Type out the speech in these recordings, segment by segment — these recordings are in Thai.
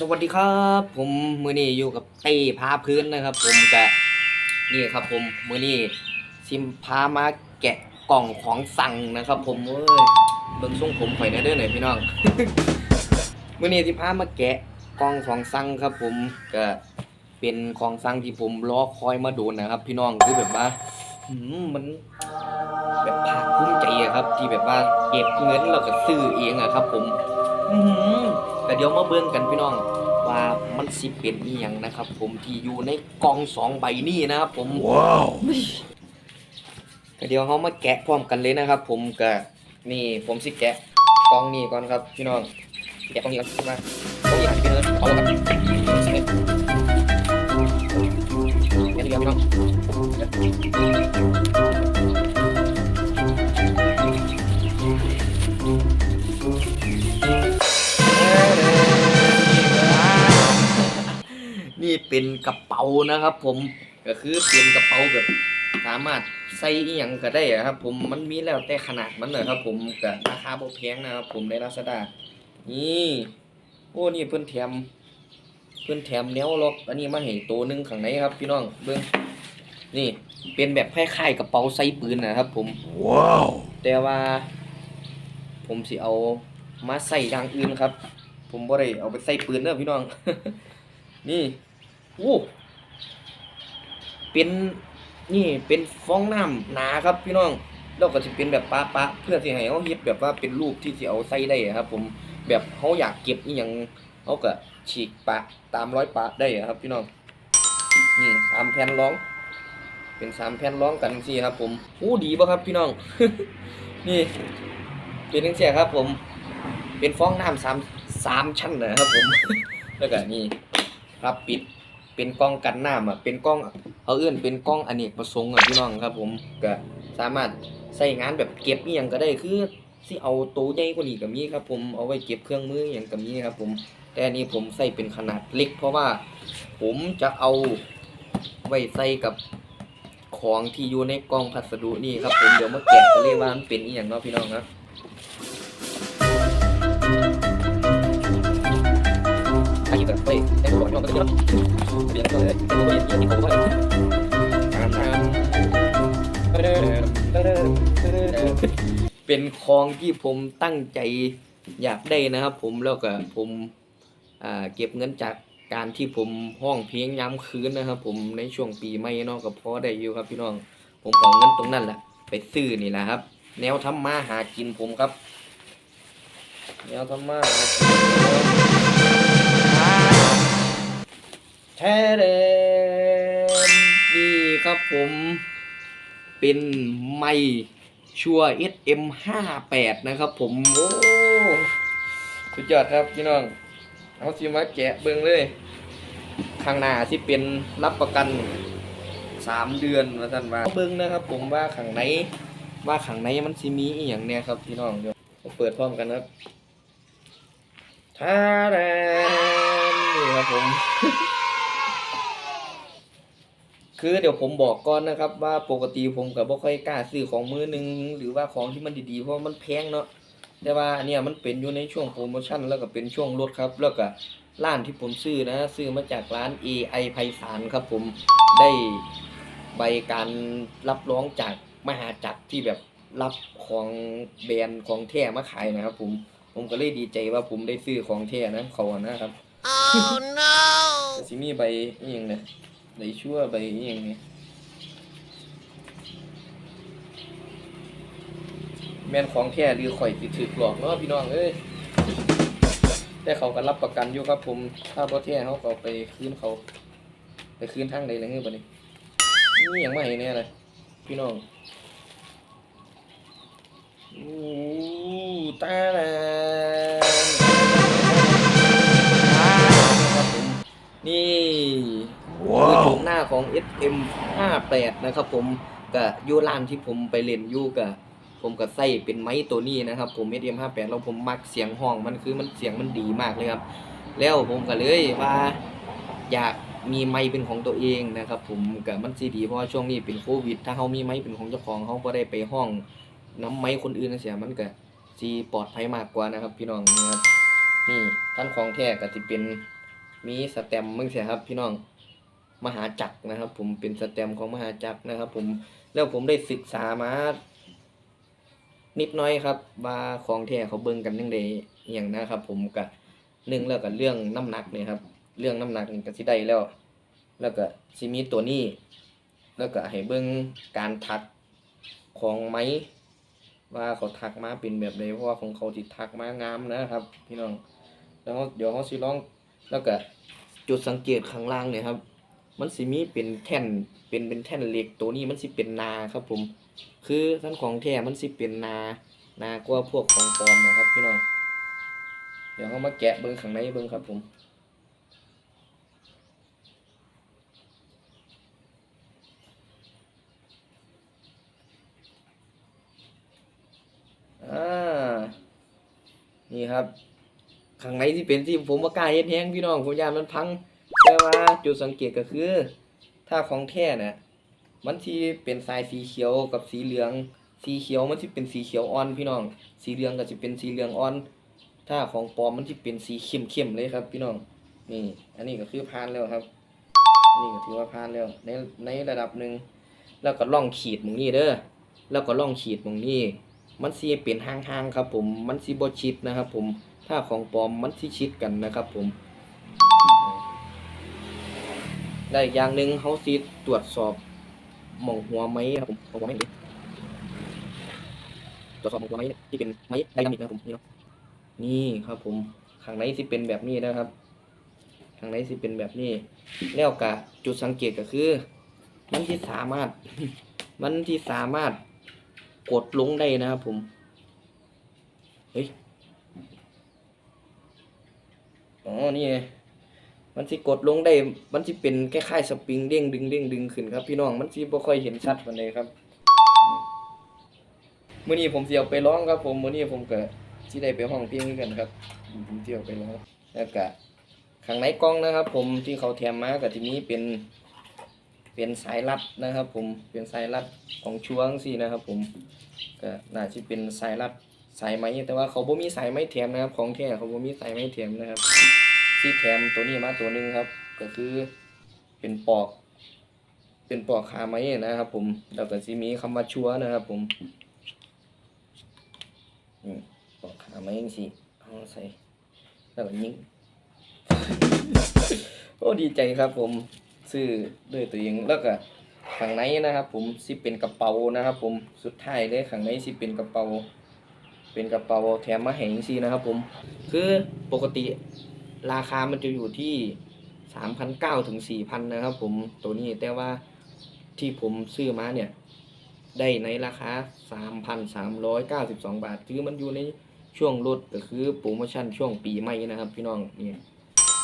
สวัสดีครับ ผมมือนี้อยู่กับเต้พาพื้นนะครับ ผมกะนี่ครับ ผมมือนี้ซิมพามาแกะกล่องของสั่งนะครับ ผมเอ้ยเบิ่งส่งผมข่อยแหน่เด้อหน่อยพี่น้องมือนี้สิมพามาแกะกล่องของสั่งครับ ผมก็เป็นของสั่งที่ผมรอคอยมาโดนนะครับ พี่น้องคือแบบว่าหืมมันแบบภาคภูมิใจครับ ที่แบบว่าเก็บเงินแล้วก็ซื้อเองอะครับ ผม อื อหือแต่เดี๋ยวมาเบิ่งกันพี่น้องว่ามันสิเป็นอีหยังนะครับ ผมที่อยู่ในกล่องสองใบนี้นะครับผมว้าวก็เดี๋ยวเขามาแกะพร้อมกันเลยนะครับ ผมก็นี่ผมสิแกะกล่องนี้ก่อนครับพี่น้องแกะกล่องนี้ก่อนมากล่องนี้หายไปเลยเอาละครับ เป็นกระเป๋านะครับ ผมก็คือเป็นกระเป๋าแบบสามารถใส่อีหยังก็ได้อะครับ ผมมันมีแล้วแต่ขนาดมันเลยครับ ผมก็ราคาบ่แพงนะครับ ผมในลาซาด้านี่โอ้นี่เพิ่นแถมเพิ่นแถมแนวล็อกอันนี้มาให้ตัวหนึงข้างในครับ พี่น้องเบิ่งนี่เป็นแบบคล้ายๆกระเป๋าใส่ปืนนะครับ ผมว้าวแต่ว่า ผมสิเอามาใส่อย่างอื่นครับ ผมบ่ได้เอาไปใส่ปืนเด้อพี่น้อง นี่ โอ้เป็นนี่เป็นฟองน้ำหนาครับพี่น้องแล้วก็สิเป็นแบบปะปะเพื่อสิให้เขาเฮ็ดแบบว่าเป็นรูปที่สิเอาใส่ได้อะครับ ผมแบบเขาอยากเก็บอีหยังเขาก็ฉีกปะตามร้อยปะได้อะครับพี่น้องนี่สามแผ่นร้อง เป็นสามแผ่นร้องกันสิครับ ผมอู้ดีป่ะครับพี่น้อง นี่เป็นทั้งเสียครับ ผม เป็นฟองน้ำสามสามชั้นนะครับผมแล้วก็นี่ครับปิด เป็นกล้องกันน้ำอะเป็นกล้องเขาเอื้อนเป็นกล้องอเนกประสงค์อะพี่น้องครับ ผมก็สามารถใส่งานแบบเก็บอหย่างก็ได้คือสิเอาตัวใหญ่กว่านี้ก็มีครับ ผมเอาไว้เก็บเครื่องมืออย่างก็มีครับ ผม แต่อันนี้ผมใส่เป็นขนาดเล็ก เพราะว่าผมจะเอาไว้ใส่กับของที่อยู่ในกล่องพัสดุนี่ครับ ผมเดี๋ยวมาแกะกันเลยว่ามันเป็นอีหยังเนาะพี่น้องครับอันนี้แบบเฮ้ ยไอ้ตัวน้องก็จะเปลี่ยนตัวเลยตัวนี้ยังมีของด้วยตามตามเป็นของที่ผมตั้งใจอยากได้นะครับ ผมแล้วก็ผมเก็บเงินจากการที่ผมห้องเพลงย้ำคืนนะครับ ผมในช่วงปีใหม่นาะก็พอได้อยู่ครับพี่น้อง ผมขอาเงินตรงนั้นแหละไปซื้อนี่แหละครับ แนวทำมาหากินผมครับ แนวทำมาหากิน แท้เดนนี่ครับผม เป็นไมชัว SM58 นะครับผม โอ้สุดยอดครับพี่น้อง เอาสิมาแกะเบิ่งเลยข้างหน้าที่เป็นรับประกันสามเดือนว่าท่านว่าเบิ่งนะครับ ผมว่าข้างในว่าข้างในมันสิมีอีหยังเนี่ยครับพี่น้องเดี๋ยวเราเปิดพร้อมกันครับท่าแดนนี่ครับผม คือเดี๋ยวผมบอกก่อนนะครับ ว่าปกติผมกับบ่ค่อยกล้าซื้อของมือหนึงหรือว่าของที่มันดีๆเพราะมันแพงเนาะแต่ว่าเนี่ยมันเป็นอยู่ในช่วงโปรโมชั่นแล้วก็เป็นช่วงลดครับ แล้วก็ร้านที่ผมซื้อนะซื้อมาจากร้าน AI ไพศาลครับ ผมได้ใบการรับรองจากมหาจักรที่แบบรับของแบรนด์ของแท้มาขายนะครับ ผมผมก็เลยดีใจว่าผมได้ซื้อของแท้นะเขาอะนะครับ Oh no ก็สิมีใบอีหยังเนี่ย ใบชั่วใบอีหยังนี่ยแม่นของแท้หรือข่อยสิดถูกหลอกเนาะพี่น้องเอ้ยแต่เขาก็รับประกันอยู่ครับผมถ้าบ่แท้เขาก็เอาไปคืนเขา ไปคืนทางใดเลยเงี้ยบัดนี้นี่ยังไม่เห็นแน่เลยพี่น้องอู้ตาแลนนี่ คือว้าโฉวมหน้าของ SM58 นะครับผมกับยูร้านที่ผมไปเล่นอยู่กับผมก็ใส่เป็นไม้ตัวนี้นะครับ ผม SM58 แล้วผมมักเสียงห้องมันคือมันเสียงมันดีมากเลยครับ แล้วผมก็เลยว่าอยากมีไม้เป็นของตัวเองนะครับ ผมกับมันสีดีเพราะว่าช่วงนี้เป็นโควิด ถ้าเขามีไม้เป็นของเจ้าของเขาก็ได้ไปห้องน้ำไม้คนอื่นเสียมันก็สีปลอดภัยมากกว่านะครับ พี่น้องนี่ครับนี่ท่านของแท้ก็จะเป็นมีสแตมมึงเสียครับพี่น้อง มหาจักรนะครับ ผมเป็นสแตมของมหาจักรนะครับ ผมแล้วผมได้ศึกษามา นิดน้อยครับ ว่าของแท้เขาเบิ่งกันยังไดอย่างนะครับ ผมก็หนึ่งแล้วก็เรื่องน้ำหนักเนี่ยครับ เรื่องน้ำหนักนี่ก็สิได้แล้ว แล้วก็สิมีตัวนี้ แล้วก็ให้เบิ่งการถักของไม้ว่าเขาถักมาเป็นแบบใดเพราะว่าของเขาที่ถักมางามนะครับ พี่น้อง แล้วเดี๋ยวเขาสิลองแล้วก็จุดสังเกตข้างล่างเนี่ยครับ มันสิมีเป็นแท่นเป็นเป็นแท่นเหล็กตัวนี้มันสิเป็นนาครับผม คือท่านของแท้มันสิเป็นนานากว่าพวกของปลอมนะครับพี่น้องเดี๋ยวเขามาแกะเบิ้งข้างในเบิ้งครับผมอ่านี่ครับข้างในที่เป็นที่ผมว่ากล้าเฮ็ดแฮงพี่น้องผมยานมันพัง แต่ว่าจุดสังเกตก็คือ ถ้าของแท้น่ะมันที่เป็นสายสีเขียวกับสีเหลือง สีเขียวมันที่เป็นสีเขียวอ่อนพี่น้อง สีเหลืองก็จะเป็นสีเหลืองอ่อน ถ้าของปลอมมันที่เป็นสีเข้มเข้มๆเลยครับ พี่น้อง นี่ อันนี้ก็คือผ่านแล้วครับ อันนี้ก็ถือว่าผ่านแล้วในในระดับหนึ่ง แล้วก็ล่องขีดมองนี้เด้อ แล้วก็ล่องขีดมองนี้มันสิเป็นห่างๆครับผม มันสิบ่ชิดนะครับผม ถ้าของปลอมมันสิชิดกันนะครับผม ได้อีกอย่างหนึ่งเขาสิตรวจสอบหม่องหัวไม้ครับผมหัวไม้ดิตรวจสอบหม่องหัวไม้ที่เป็นไม้ไดนามิกนะครับผมนี่เนาะนี่ครับผมข้างในสิเป็นแบบนี้นะครับข้างในสิเป็นแบบนี้ แล้วกะจุดสังเกตก็คือ มันที่สามารถ มันที่สามารถกดลงได้นะครับผมเฮ้ยอ๋อนี่ไง มันสิกดลงได้ มันสิเป็นคล้ายๆสปริงเด้งดึงเด้งดึงขึ้นครับพี่น้อง มันสิบ่ค่อยเห็นชัดปานใดครับมื้อนี้ผมสิเอาไปร้องครับ ผมมื้อนี้ผมก็สิได้ไปห้องเพลงคือกันครับอืมผมสิเอาไปร้องแล้วก็ข้างในกล้องนะครับ ผมที่เขาแถมมาก็สิมีเป็น เป็นสายรัดนะครับ ผมเป็นสายรัดของช่วงสินะครับ ผมก็น่าจะเป็นสายรัดสายไหมแต่ว่าเขาบ่มีสายไหมแถมนะครับ ของแท้เขาบ่มีสายไหมแถมนะครับ ที่แถมตัวนี้มาตัวหนึ่งครับ ก็คือเป็นปอก เป็นปอกขาไม้นะครับ ผมแล้วก็สิมีคำว่าชัวนะครับ ผมปอกขาไม้จังซี่เอาใส่แล้วก็ยิงโอ้ดีใจครับ ผมซื้อด้วยตัวเองแล้วก็ข้างในนะครับ ผมสิเป็นกระเป๋านะครับ ผมสุดท้ายเลยข้างในสิเป็นกระเป๋า เป็นกระเป๋าแถมมาแห่งซีนะครับ ผม คือปกติ ราคามันจะอยู่ที่สามพันเก้าถึงสี่พันนะครับ ผมตัวนี้แต่ว่าที่ผมซื้อมาเนี่ย ได้ในราคาสามพันสามร้อยเก้าสิบสองบาท คือมันอยู่ในช่วงลดก็คือโปรโมชั่นช่วงปีใหม่นะครับ พี่น้องนี่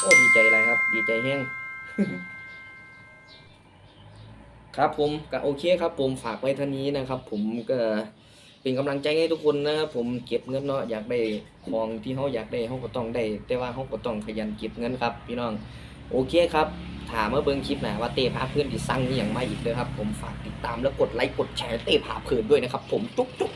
โอ้ดีใจอะไรครับ ดีใจแห้งครับผมก็โอเคครับผมฝากไว้เท่านี้นะครับ ผมก็ เป็นกำลังใจให้ทุกคนนะครับผมเก็บเงินเนาะอยากได้ของที่เขาอยากได้เขาก็ต้องได้ แต่ว่าเขาก็ต้องขยันเก็บเงินครับ พี่น้องโอเคครับ ถามมาเบิ้งคลิปหนะว่าเต้พาเพื่อนที่สั่งนี่อย่างมาอีกเลยครับ ผมฝากติดตามแล้วกดไลค์กดแชร์เต้พาเพื่อนด้วยนะครับ ผมจุ๊บจุ๊บ